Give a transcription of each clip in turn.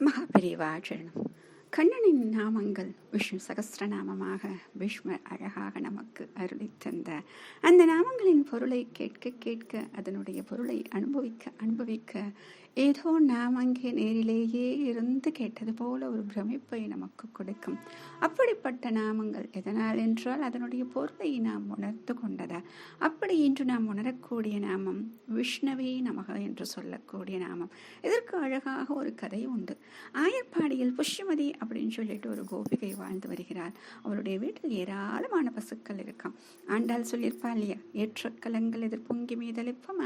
மகாபெரிவா சரணம் கண்ணனின் நாமங்கள் விஷ்ணு சகசிரநாமமாக பீஷ்மர் அழகாக நமக்கு அருளி தந்த அந்த நாமங்களின் பொருளை கேட்க கேட்க அதனுடைய பொருளை அனுபவிக்க அனுபவிக்க ஏதோ நாம் அங்கே நேரிலேயே இருந்து கேட்டது போல ஒரு பிரமிப்பை நமக்கு கொடுக்கும். அப்படிப்பட்ட நாமங்கள் எதனால் என்றால் அதனுடைய பொருளை நாம் உணர்ந்து கொண்டதால் அப்படி இன்று நாம் உணரக்கூடிய நாமம் விஷ்ணவே நமக என்று சொல்லக்கூடிய நாமம். இதற்கு அழகாக ஒரு கதை உண்டு. ஆயர்பாடியில் புஷ்யமதி அப்படின்னு சொல்லிட்டு ஒரு கோபிகை வாழ்ந்து வருகிறார் அவருடைய வீட்டில் ஏராளமான பசுக்கள் இருக்கும். ஆண்டாள் சொல்லியிருப்பா இல்லையா? ஏற்ற கலங்கள் எதிர்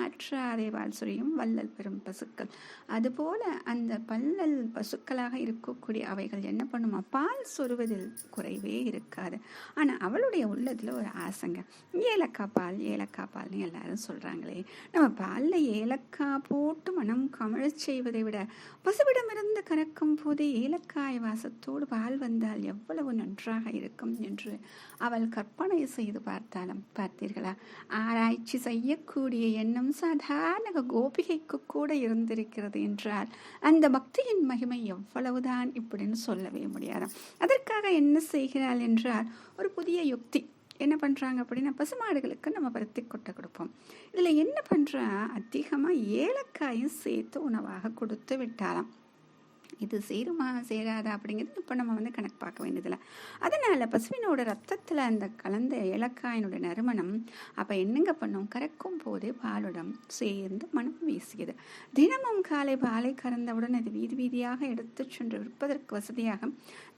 ஆற்ற அதே வாழ் சுரியும் வல்லல் பெறும் பசுக்கள். அதுபோல அந்த பல்லல் பசுக்களாக இருக்கக்கூடிய அவைகள் என்ன பண்ணுமா? பால் சொருவதில் குறைவே இருக்காது. ஆனால் அவளுடைய உள்ளத்தில் ஒரு ஆசைங்க. ஏலக்காய் பால் ஏலக்காய் பால்னு எல்லாரும் சொல்கிறாங்களே நம்ம பாலில் ஏலக்காய் போட்டு மனம் கமழச் செய்வதை விட பசுவிடமிருந்து கறக்கும் போதே ஏலக்காய் வாசத்தோடு பால் வந்தால் எவ்வளவு நன்றாக இருக்கும் என்று அவள் கற்பனை செய்து பார்த்தாலும் பார்த்தீர்களா? ஆராய்ச்சி செய்யக்கூடிய எண்ணம் சாதாரண கோபிகைக்கு கூட இருக்கிறது என்றால் அந்த பக்தியின் மகிமை எவ்வளவுதான் இப்படின்னு சொல்லவே முடியாது. அதற்காக என்ன செய்கிறாள் என்றால் ஒரு புதிய யுக்தி. என்ன பண்ணுறாங்க அப்படின்னா பசுமாடுகளுக்கு நம்ம பருத்தி கொட்டை கொடுப்போம். இதில் என்ன பண்ணுறா அதிகமாக ஏலக்காயும் சேர்த்து உணவாக கொடுத்து விட்டாலாம் இது சேருமா சேராதா அப்படிங்கிறது இப்போ நம்ம வந்து கணக்கு பார்க்க வேண்டியதில்லை. அதனால் பசுவினோட ரத்தத்தில் அந்த கலந்த ஏலக்காயினோட நறுமணம் அப்போ என்னங்க பண்ணும்? கறக்கும் போது பாலுடன் சேர்ந்து மனம் வீசியது தினமும் காலை பாலை கறந்தவுடன் அது வீதி வீதியாக எடுத்து சென்று விற்பதற்கு வசதியாக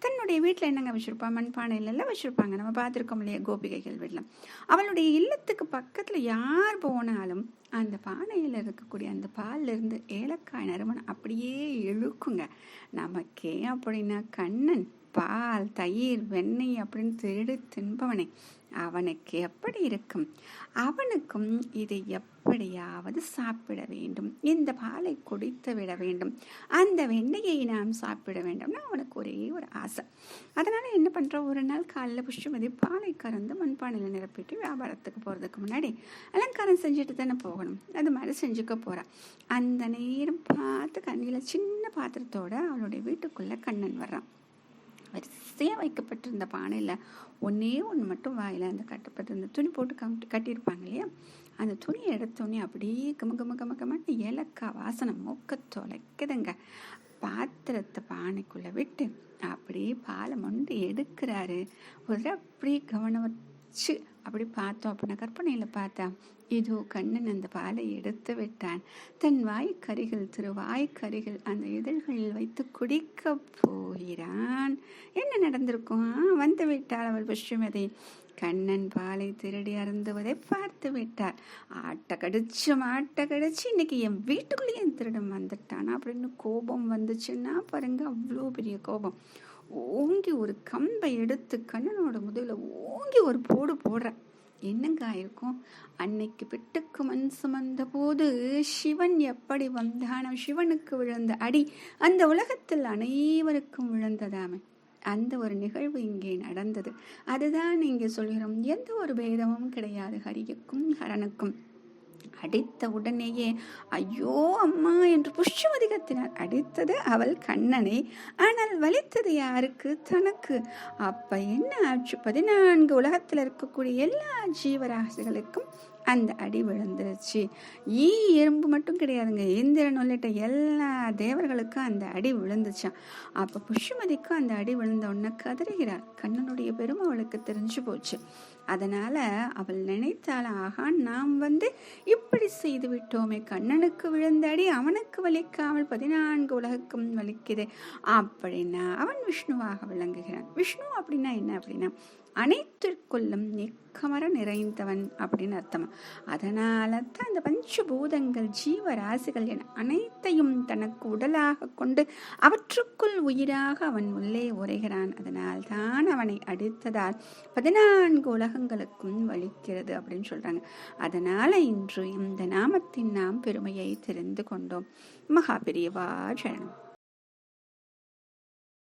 தன்னுடைய வீட்டில் என்னங்க வச்சுருப்பா? மண்பானையில எல்லாம் வச்சுருப்பாங்க. நம்ம பார்த்துருக்கோம் இல்லையா? கோபிகைகள் வீட்டில் அவளுடைய இல்லத்துக்கு பக்கத்தில் யார் போனாலும் அந்த பானையில் இருக்கக்கூடிய அந்த பால்லேருந்து இருந்து ஏலக்காய் நறுமணம் அப்படியே இழுக்குங்க. நமக்கே அப்படின்னா கண்ணன். பால் தயிர் வெண்ணெய் அப்படின்னு திருடி தின்பவனை. அவனுக்கு எப்படி இருக்கும்? அவனுக்கும் இதை எப்படியாவது சாப்பிட வேண்டும். இந்த பாலை குடித்து விட வேண்டும். அந்த வெண்ணெயை நாம் சாப்பிட வேண்டும்னா அவனுக்கு ஒரே ஒரு ஆசை. அதனால் என்ன பண்ணுறோம் ஒரு நாள் காலையில் புஷ்பமதி பாலை கறந்து மண்பானையில் நிரப்பிட்டு வியாபாரத்துக்கு போகிறதுக்கு முன்னாடி அலங்காரம் செஞ்சுட்டு தானே போகணும். அது மாதிரி செஞ்சுக்க போகிறான் அந்த நேரம் பார்த்து கண்ணியில் சின்ன பாத்திரத்தோட அவளுடைய வீட்டுக்குள்ளே கண்ணன் வர்றான். வரிசையாக வைக்கப்பட்டிருந்த பானையில் ஒன்றே ஒன்று மட்டும் வாயில் அந்த கட்டப்பட்டிருந்த துணி போட்டு கட்டி கட்டியிருப்பாங்க இல்லையா? அந்த துணியை எடுத்தோடனே அப்படியே கம கம கம கமட்டு ஏலக்காய் வாசனை மூக்க தொலைக்குதுங்க. பாத்திரத்தை பானைக்குள்ளே விட்டு அப்படியே பாலை மொண்டு எடுக்கிறாரு. ஒரு அப்படியே கவனம் வச்சு அப்படி பார்த்தோம் அப்படின்னா கற்பனையில் பார்த்தா இதோ கண்ணன் அந்த பாலை எடுத்து விட்டான். தன் வாய்க்கரிகள் திரு வாய்க்கரிகள் அந்த இதழ்களில் வைத்து குடிக்க போகிறான். என்ன நடந்திருக்கும்? வந்து விட்டாள் அவள் புஷ்யமதி கண்ணன் பாலை திருடி அருந்துவதை பார்த்து விட்டார் ஆட்டை கடிச்சு மாட்டை கடிச்சு இன்னைக்கு என் வீட்டுக்குள்ளேயே திருடம் வந்துட்டான் அப்படின்னு கோபம் வந்துச்சுன்னா பாருங்க அவ்வளோ பெரிய கோபம். ஓங்கி ஒரு கம்பை எடுத்து கண்ணனோட முதுகில் ஓங்கி ஒரு போடு போடுற என்னங்க ஆயிருக்கும்? அன்னைக்கு பிட்டுக்கு மண் சுமந்த போது சிவன் எப்படி வந்தானோ? சிவனுக்கு விழுந்த அடி அந்த உலகத்தில் அனைவருக்கும் விழுந்ததாமே அந்த ஒரு நிகழ்வு இங்கே நடந்தது. அதுதான் இங்கே சொல்கிறோம். எந்த ஒரு பேதமும் கிடையாது ஹரியுக்கும் ஹரனுக்கும். அடித்த உடனேயே ஐயோ அம்மா என்று புஷ்யமதி கத்தினார் அடித்தது அவள் கண்ணனை. ஆனால் வலித்தது யாருக்கு? தனக்கு. அப்ப என்ன ஆச்சு? பதினான்கு உலகத்தில் இருக்கக்கூடிய எல்லா ஜீவராசிகளுக்கும் அந்த அடி விழுந்துருச்சு. ஈ எறும்பு மட்டும் கிடையாதுங்க. இந்திரன் உள்ளிட்ட எல்லா தேவர்களுக்கும் அந்த அடி விழுந்துச்சான் அப்போ புஷ்மதிக்கும் அந்த அடி விழுந்த உடனே கதறுகிறாள். கண்ணனுடைய பெருமை அவளுக்கு தெரிஞ்சு போச்சு. அதனால அவள் நினைத்தாள் ஆகா நாம் வந்து இப்படி செய்து விட்டோமே கண்ணனுக்கு விழுந்த அடி அவனுக்கு வலிக்காமல் பதினான்கு உலகுக்கும் வலிக்குது. அப்படின்னா அவன் விஷ்ணுவாக விளங்குகிறான். விஷ்ணு அப்படின்னா என்ன அப்படின்னா அனைத்திற்குள்ளும் நிக்கமர நிறைந்தவன் அப்படின்னு அர்த்தம். அதனால தான் இந்த பஞ்சபூதங்கள் ஜீவராசிகள் என அனைத்தையும் தனக்கு உடலாக கொண்டு அவற்றுக்குள் உயிராக அவன் உள்ளே உரைகிறான் அதனால் தான் அவனை அடித்ததால் பதினான்கு உலகங்களுக்கும் வலிக்கிறது அப்படின்னு சொல்றாங்க. அதனால இன்று இந்த நாமத்தின் நாம் பெருமையை தெரிந்து கொண்டோம். மகா பெரியவா